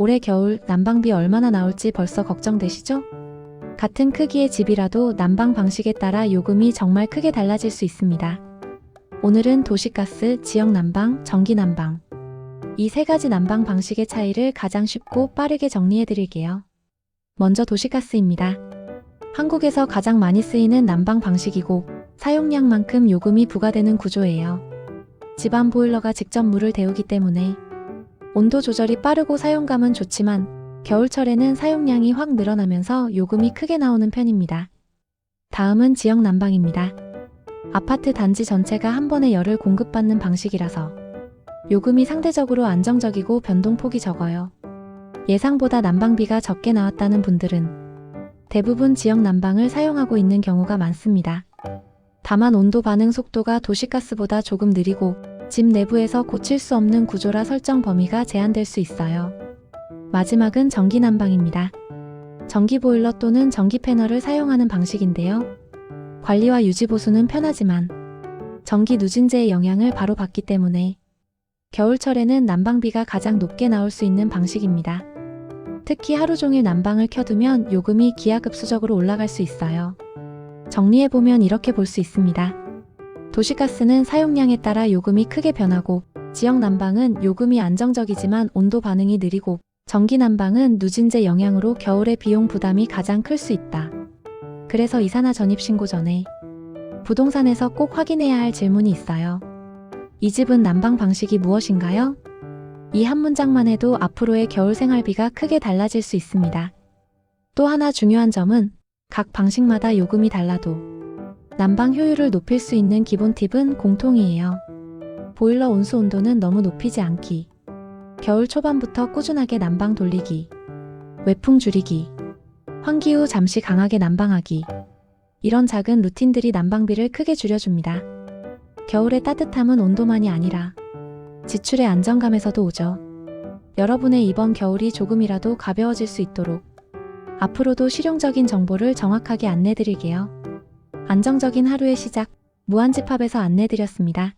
올해 겨울 난방비 얼마나 나올지 벌써 걱정되시죠? 같은 크기의 집이라도 난방 방식에 따라 요금이 정말 크게 달라질 수 있습니다. 오늘은 도시가스, 지역 난방, 전기 난방. 이 세 가지 난방 방식의 차이를 가장 쉽고 빠르게 정리해 드릴게요. 먼저 도시가스입니다. 한국에서 가장 많이 쓰이는 난방 방식이고 사용량만큼 요금이 부과되는 구조예요. 집안 보일러가 직접 물을 데우기 때문에 온도 조절이 빠르고 사용감은 좋지만 겨울철에는 사용량이 확 늘어나면서 요금이 크게 나오는 편입니다. 다음은 지역 난방입니다. 아파트 단지 전체가 한 번에 열을 공급받는 방식이라서 요금이 상대적으로 안정적이고 변동폭이 적어요. 예상보다 난방비가 적게 나왔다는 분들은 대부분 지역 난방을 사용하고 있는 경우가 많습니다. 다만 온도 반응 속도가 도시가스보다 조금 느리고 집 내부에서 고칠 수 없는 구조라 설정 범위가 제한될 수 있어요. 마지막은 전기 난방입니다. 전기 보일러 또는 전기 패널을 사용하는 방식인데요. 관리와 유지 보수는 편하지만 전기 누진제의 영향을 바로 받기 때문에 겨울철에는 난방비가 가장 높게 나올 수 있는 방식입니다. 특히 하루 종일 난방을 켜두면 요금이 기하급수적으로 올라갈 수 있어요. 정리해보면 이렇게 볼 수 있습니다. 도시가스는 사용량에 따라 요금이 크게 변하고 지역 난방은 요금이 안정적이지만 온도 반응이 느리고 전기 난방은 누진제 영향으로 겨울의 비용 부담이 가장 클 수 있다. 그래서 이사나 전입신고 전에 부동산에서 꼭 확인해야 할 질문이 있어요. 이 집은 난방 방식이 무엇인가요? 이 한 문장만 해도 앞으로의 겨울 생활비가 크게 달라질 수 있습니다. 또 하나 중요한 점은 각 방식마다 요금이 달라도 난방 효율을 높일 수 있는 기본 팁은 공통이에요. 보일러 온수 온도는 너무 높이지 않기. 겨울 초반부터 꾸준하게 난방 돌리기. 외풍 줄이기. 환기 후 잠시 강하게 난방하기. 이런 작은 루틴들이 난방비를 크게 줄여줍니다. 겨울의 따뜻함은 온도만이 아니라 지출의 안정감에서도 오죠. 여러분의 이번 겨울이 조금이라도 가벼워질 수 있도록 앞으로도 실용적인 정보를 정확하게 안내드릴게요. 안정적인 하루의 시작, 무한집합에서 안내드렸습니다.